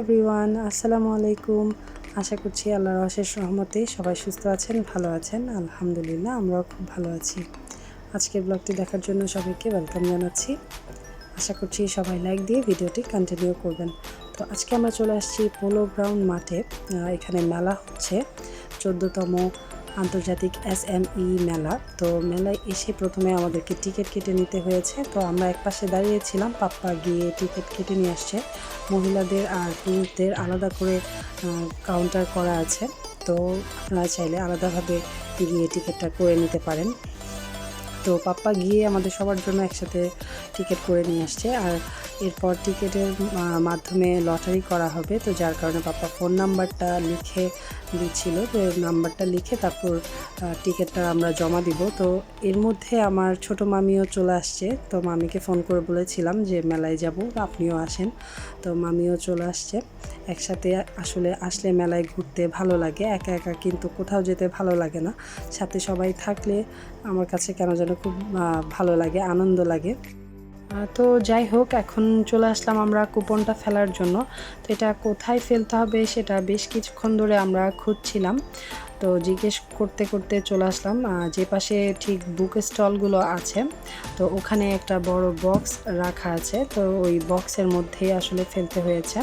Everyone আসসালামু আলাইকুম। আশা করছি আল্লাহর অশেষ রহমতে সবাই সুস্থ আছেন, ভালো আছেন। আলহামদুলিল্লাহ, আমরাও খুব ভালো আছি। আজকের ব্লগটি দেখার জন্য সবাইকে ওয়েলকাম জানাচ্ছি। আশা করছি সবাই লাইক দিয়ে ভিডিওটি কন্টিনিউ করবেন। তো আজকে আমরা চলে আসছি পোলো গ্রাউন্ড মাঠে। এখানে মেলা হচ্ছে। চোদ্দোতম আন্তর্জাতিক এস এম ই মেলা। তো মেলায় এসে প্রথমে আমাদেরকে টিকিট কেটে নিতে হয়েছে। তো আমরা এক পাশে দাঁড়িয়েছিলাম, পাপ্পা গিয়ে টিকিট কেটে নিয়ে আসছে। মহিলাদের আর পুরুষদের আলাদা করে কাউন্টার করা আছে। তো আপনারা চাইলে আলাদাভাবে গিয়ে টিকিটটা করে নিতে পারেন। তো পাপ্পা গিয়ে আমাদের সবার জন্য একসাথে টিকিট করে নিয়ে আসছে। আর এরপর টিকিটের মাধ্যমে লটারি করা হবে। তো যার কারণে পাপ্পা ফোন নাম্বারটা লিখে দিচ্ছিল। তো নাম্বারটা লিখে তারপর টিকিটটা আমরা জমা দিব। তো এর মধ্যে আমার ছোট মামিও চলে আসছে। তো মামিকে ফোন করে বলেছিলাম যে, মেলায় যাব, আপনিও আসেন। তো মামিও চলে আসছে। একসাথে আসলে আসলে মেলায় ঘুরতে ভালো লাগে। একা একা কিন্তু কোথাও যেতে ভালো লাগে না। সাথে সবাই থাকলে আমার কাছে কেন যেন খুব ভালো লাগে, আনন্দ লাগে। তো যাই হোক, এখন চলে আসলাম আমরা কুপনটা ফেলার জন্য। তো এটা কোথায় ফেলতে হবে সেটা বেশ কিছুক্ষণ ধরে আমরা খুঁজছিলাম। তো জিজ্ঞেস করতে করতে চলে আসলাম যে পাশে ঠিক বুক স্টলগুলো আছে। তো ওখানে একটা বড় বক্স রাখা আছে, তো ওই বক্সের মধ্যেই আসলে ফেলতে হয়েছে।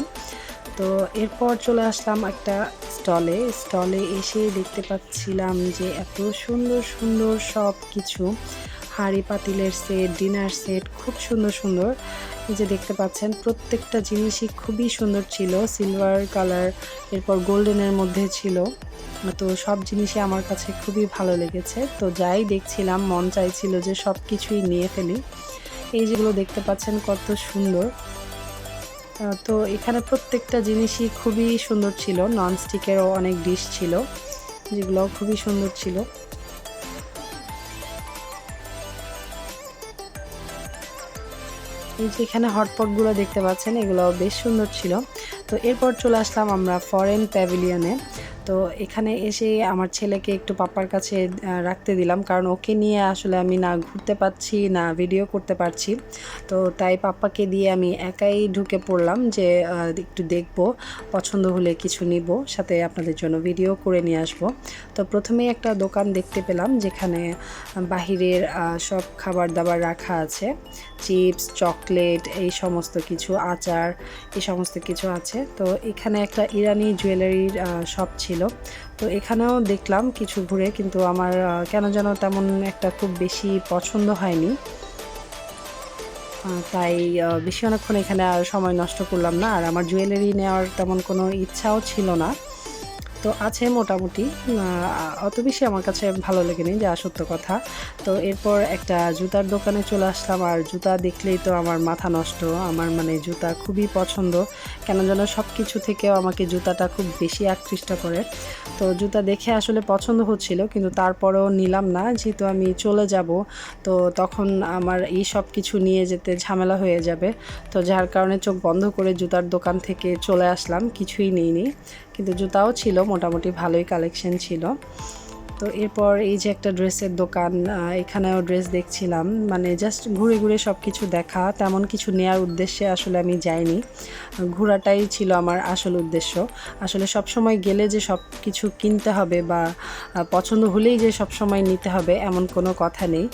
তো এরপর চলে আসলাম একটা স্টলে স্টলে এসে দেখতে পাচ্ছিলাম যে এত সুন্দর সুন্দর সব কিছু হাঁড়ি পাতিলের সেট ডিনার সেট খুব সুন্দর সুন্দর। এই যে দেখতে পাচ্ছেন, প্রত্যেকটা জিনিসই খুবই সুন্দর ছিল। সিলভার কালার এরপর গোল্ডেনের মধ্যে ছিল। তো সব জিনিসই আমার কাছে খুবই ভালো লেগেছে। তো যাই দেখছিলাম, মন চাইছিল যে সব কিছুই নিয়ে ফেলি। এই যেগুলো দেখতে পাচ্ছেন, কত সুন্দর। তো এখানে প্রত্যেকটা জিনিসই খুবই সুন্দর ছিল। ননস্টিকেরও অনেক ডিশ ছিল যেগুলো খুবই সুন্দর ছিল। এই যে এখানে হটপটগুলো দেখতে পাচ্ছেন, এগুলো বেশ সুন্দর ছিল। তো এরপর চলে আসলাম আমরা ফরেন প্যাভিলিয়নে তো এখানে এসে আমার ছেলেকে একটু পাপার কাছে রাখতে দিলাম। কারণ ওকে নিয়ে আসলে আমি না ঘুরতে পারছি, না ভিডিও করতে পারছি। তো তাই পাপ্পাকে দিয়ে আমি একাই ঢুকে পড়লাম যে একটু দেখব, পছন্দ হলে কিছু নিব, সাথে আপনাদের জন্য ভিডিও করে নিয়ে আসব। তো প্রথমেই একটা দোকান দেখতে পেলাম যেখানে বাহিরের সব খাবার দাবার রাখা আছে। চিপস, চকলেট, এই সমস্ত কিছু, আচার, এই সমস্ত কিছু আছে। তো এখানে একটা ইরানি জুয়েলারির শপ ছিল। তো এখানেও দেখলাম কিছু ঘুরে, কিন্তু আমার কেন যেন তেমন একটা খুব বেশি পছন্দ হয়নি। তাই বেশি অনেকক্ষণ এখানে আর সময় নষ্ট করলাম না। আর আমার জুয়েলারি নেওয়ার তেমন কোনো ইচ্ছাও ছিল না। তো আছে মোটামুটি। অত বেশি আমার কাছে ভালো লেগেনি, যা সত্য কথা। তো এরপর একটা জুতার দোকানে চলে আসলাম, আর জুতা দেখলেই তো আমার মাথা নষ্ট। আমার মানে জুতা খুবই পছন্দ। কেন যেন সব কিছু থেকেও আমাকে জুতাটা খুব বেশি আকৃষ্ট করে। তো জুতা দেখে আসলে পছন্দ হচ্ছিল, কিন্তু তারপরেও নিলাম না। যেহেতু আমি চলে যাব, তো তখন আমার এই সব কিছু নিয়ে যেতে ঝামেলা হয়ে যাবে। তো যার কারণে চোখ বন্ধ করে জুতার দোকান থেকে চলে আসলাম, কিছুই নিইনি। কিন্তু জুতাও ছিল মোটামুটি ভালোই কালেকশন ছিল। তো এরপর এই যে একটা ড্রেসের দোকান এখানেও ড্রেস দেখছিলাম। মানে জাস্ট ঘুরে ঘুরে সব কিছু দেখা, তেমন কিছু নেয়ার উদ্দেশ্যে আসলে আমি যাইনি। ঘোরাটাই ছিল আমার আসল উদ্দেশ্য। আসলে সব সময় গেলে যে সব কিছু কিনতে হবে বা পছন্দ হলেই যে সব সময় নিতে হবে, এমন কোনো কথা নেই।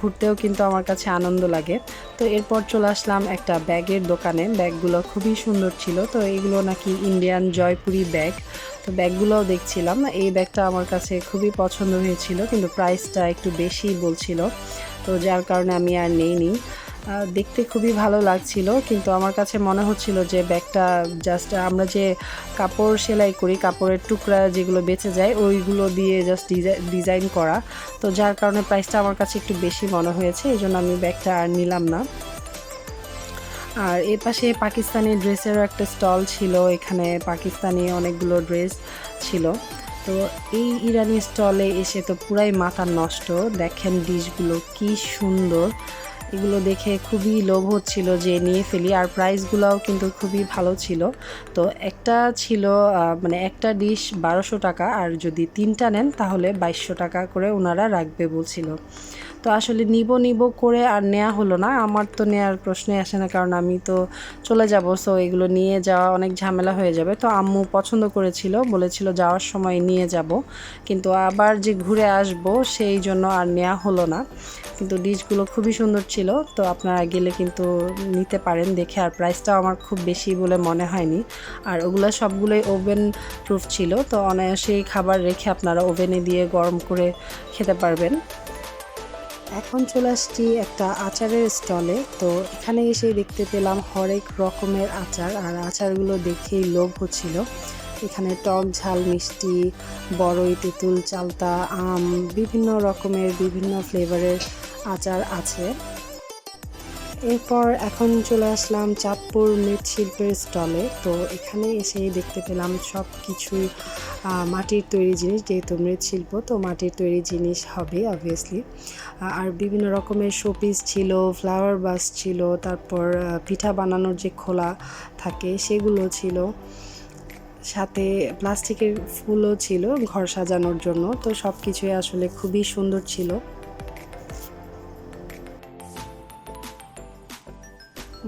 ঘুরতেও কিন্তু আমার কাছে আনন্দ লাগে। তো এরপর চলে আসলাম একটা ব্যাগের দোকানে। ব্যাগগুলো খুবই সুন্দর ছিল। তো এগুলো নাকি ইন্ডিয়ান জয়পুরি ব্যাগ। ব্যাগগুলোও দেখছিলাম। এই ব্যাগটা আমার কাছে খুবই পছন্দ হয়েছিল, কিন্তু প্রাইসটা একটু বেশি বলছিল। তো যার কারণে আমি আর নেইনি। দেখতে খুবই ভালো লাগছিল, কিন্তু আমার কাছে মনে হচ্ছিল যে ব্যাগটা জাস্ট আমরা যে কাপড় সেলাই করি, কাপড়ের টুকরা যেগুলো বেঁচে যায়, ওইগুলো দিয়ে জাস্ট ডিজাইন করা। তো যার কারণে প্রাইসটা আমার কাছে একটু বেশি মনে হয়েছে এই জন্য আমি ব্যাগটা আর নিলাম না। আর এর পাশে পাকিস্তানি ড্রেসেরও একটা স্টল ছিল, এখানে পাকিস্তানি অনেকগুলো ড্রেস ছিল। তো এই ইরানি স্টলে এসে তো পুরাই মাথা নষ্ট। দেখেন ডিশগুলো কি সুন্দর। এগুলো দেখে খুবই লোভ হচ্ছিল যে নিয়ে ফেলি, আর প্রাইসগুলোও কিন্তু খুবই ভালো ছিল। তো একটা ছিল মানে একটা ডিশ বারোশো টাকা, আর যদি তিনটা নেন তাহলে বাইশশো টাকা করে ওনারা রাখবে বলছিল। তো আসলে নিব নিব করে আর নেওয়া হলো না। আমার তো নেওয়ার প্রশ্নই আসে না, কারণ আমি তো চলে যাব সো এগুলো নিয়ে যাওয়া অনেক ঝামেলা হয়ে যাবে। তো আম্মু পছন্দ করেছিল, বলেছিল যাওয়ার সময় নিয়ে যাব। কিন্তু আবার যে ঘুরে আসব, সেই জন্য আর নেওয়া হলো না। কিন্তু ডিশগুলো খুবই সুন্দর ছিল, তো আপনারা গেলে কিন্তু নিতে পারেন দেখে। আর প্রাইসটাও আমার খুব বেশি বলে মনে হয়নি। আর ওগুলো সবগুলোই ওভেন প্রুফ ছিল, তো অনায়াসেই খাবার রেখে আপনারা ওভেনে দিয়ে গরম করে খেতে পারবেন। এখন চলে আসছি একটা আচারের স্টলে। তো এখানে এসে দেখতে পেলাম হরেক রকমের আচার, আর আচারগুলো দেখেই লোভ হচ্ছিল। এখানে টক ঝাল, মিষ্টি, বড়ই, তেঁতুল, চালতা, আম, বিভিন্ন রকমের বিভিন্ন ফ্লেভারের আচার আছে। এরপর এখন চলে আসলাম চাঁদপুর মৃৎশিল্পের স্টলে। তো এখানে এসে দেখতে পেলাম সব কিছুই মাটির তৈরি জিনিস, যেহেতু মৃৎশিল্প তো মাটির তৈরি জিনিস হবে অবভিয়াসলি আর বিভিন্ন রকমের শোপিস ছিল ফ্লাওয়ার বাস ছিল, তারপর পিঠা বানানোর যে খোলা থাকে, সেগুলো ছিল। সাথে প্লাস্টিকের ফুলও ছিল ঘর সাজানোর জন্য, তো সব কিছুই আসলে খুবই সুন্দর ছিল।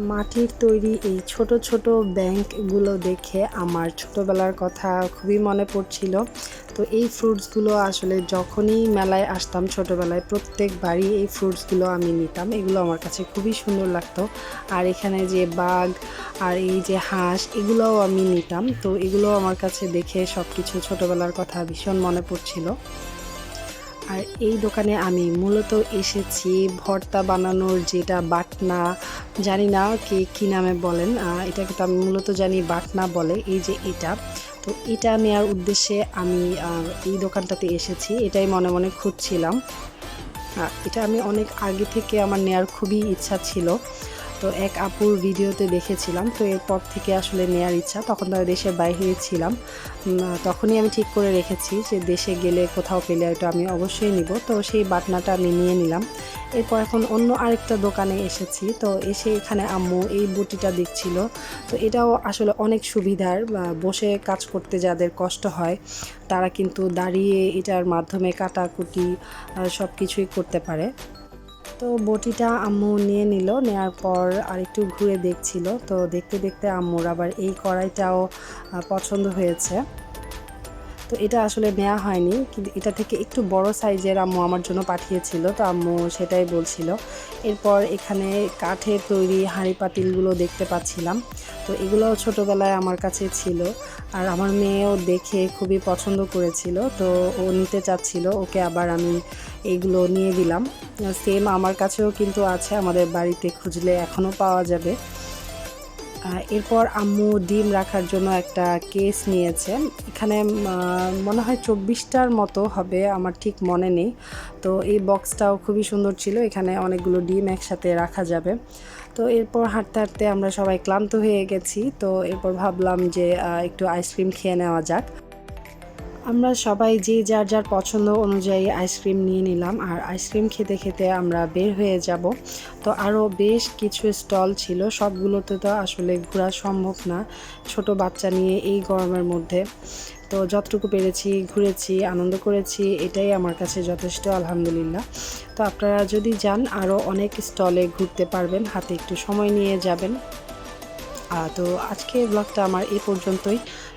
মাটির তৈরি এই ছোট ছোট ব্যাংকগুলো দেখে আমার ছোটবেলার কথা খুবই মনে পড়ছিল। তো এই ফ্রুটসগুলো আসলে যখনই মেলায় আসতাম ছোটোবেলায় প্রত্যেকবারই এই ফ্রুটসগুলো আমি নিতাম। এগুলো আমার কাছে খুবই সুন্দর লাগতো। আর এখানে যে বাঘ আর এই যে হাঁস, এগুলোও আমি নিতাম। তো এগুলো আমার কাছে দেখে সব কিছু ছোটোবেলার কথা ভীষণ মনে পড়ছিল। আর এই দোকানে আমি মূলত এসেছি ভর্তা বানানোর যেটা বাটনা, জানি না কে কী নামে বলেন এটাকে তো আমি মূলত জানি বাটনা বলে, এই যে এটা। তো এটা নেওয়ার উদ্দেশ্যে আমি এই দোকানটাতে এসেছি, এটাই মনে মনে খুঁজছিলাম। এটা আমি অনেক আগে থেকে আমার নেয়ার খুবই ইচ্ছা ছিল। তো এক আপুর ভিডিওতে দেখেছিলাম, তো এরপর থেকে আসলে নেয়ার ইচ্ছা। তখন তো দেশের বাইরে ছিলাম। তখনই আমি ঠিক করে রেখেছি যে দেশে গেলে কোথাও পেলে ওটা আমি অবশ্যই নিব। তো সেই বাটনাটা আমি নিয়ে নিলাম। এরপর এখন অন্য আরেকটা দোকানে এসেছি। তো এসে এখানে আম্মু এই বুটিটা দেখছিল তো এটাও আসলে অনেক সুবিধার বসে কাজ করতে যাদের কষ্ট হয়, তারা কিন্তু দাঁড়িয়ে এটার মাধ্যমে কাটাকুটি সব কিছুই করতে পারে। তো বটিটা আম্মু নিয়ে নিল নেওয়ার পর আরেকটু ঘুরে দেখছিল। তো দেখতে দেখতে আম্মুর আবার এই কড়াইটাও পছন্দ হয়েছে। তো এটা আসলে নেওয়া হয়নি, কিন্তু এটা থেকে একটু বড় সাইজের আম্মু আমার জন্য পাঠিয়েছিল, তো আম্মু সেটাই বলছিল। এরপর এখানে কাঠের তৈরি হাঁড়ি পাতিলগুলো দেখতে পাচ্ছিলাম। তো এগুলোও ছোটোবেলায় আমার কাছে ছিল, আর আমার মেয়েও দেখে খুবই পছন্দ করেছিল। তো ও নিতে চাচ্ছিল, ওকে আবার আমি এইগুলো নিয়ে দিলাম। সেম আমার কাছেও কিন্তু আছে, আমাদের বাড়িতে খুঁজলে এখনও পাওয়া যাবে। এরপর আম্মু ডিম রাখার জন্য একটা কেস নিয়েছে। এখানে মনে হয় চব্বিশটার মতো হবে, আমার ঠিক মনে নেই। তো এই বক্সটাও খুবই সুন্দর ছিল, এখানে অনেকগুলো ডিম একসাথে রাখা যাবে। তো এরপর হাঁটতে হাঁটতে আমরা সবাই ক্লান্ত হয়ে গেছি। তো এরপর ভাবলাম যে একটু আইসক্রিম খেয়ে নেওয়া যাক। আমরা সবাই যে যার যার পছন্দ অনুযায়ী আইসক্রিম নিয়ে নিলাম আর আইসক্রিম খেতে খেতে আমরা বের হয়ে যাব। তো আরও বেশ কিছু স্টল ছিল, সবগুলোতে তো আসলে ঘোরা সম্ভব না ছোট বাচ্চা নিয়ে এই গরমের মধ্যে। তো যতটুকু পেরেছি, ঘুরেছি, আনন্দ করেছি, এটাই আমার কাছে যথেষ্ট, আলহামদুলিল্লাহ। তো আপনারা যদি যান, আরও অনেক স্টলে ঘুরতে পারবেন, হাতে একটু সময় নিয়ে যাবেন। তো আজকে ব্লগটা আমার এই পর্যন্তই।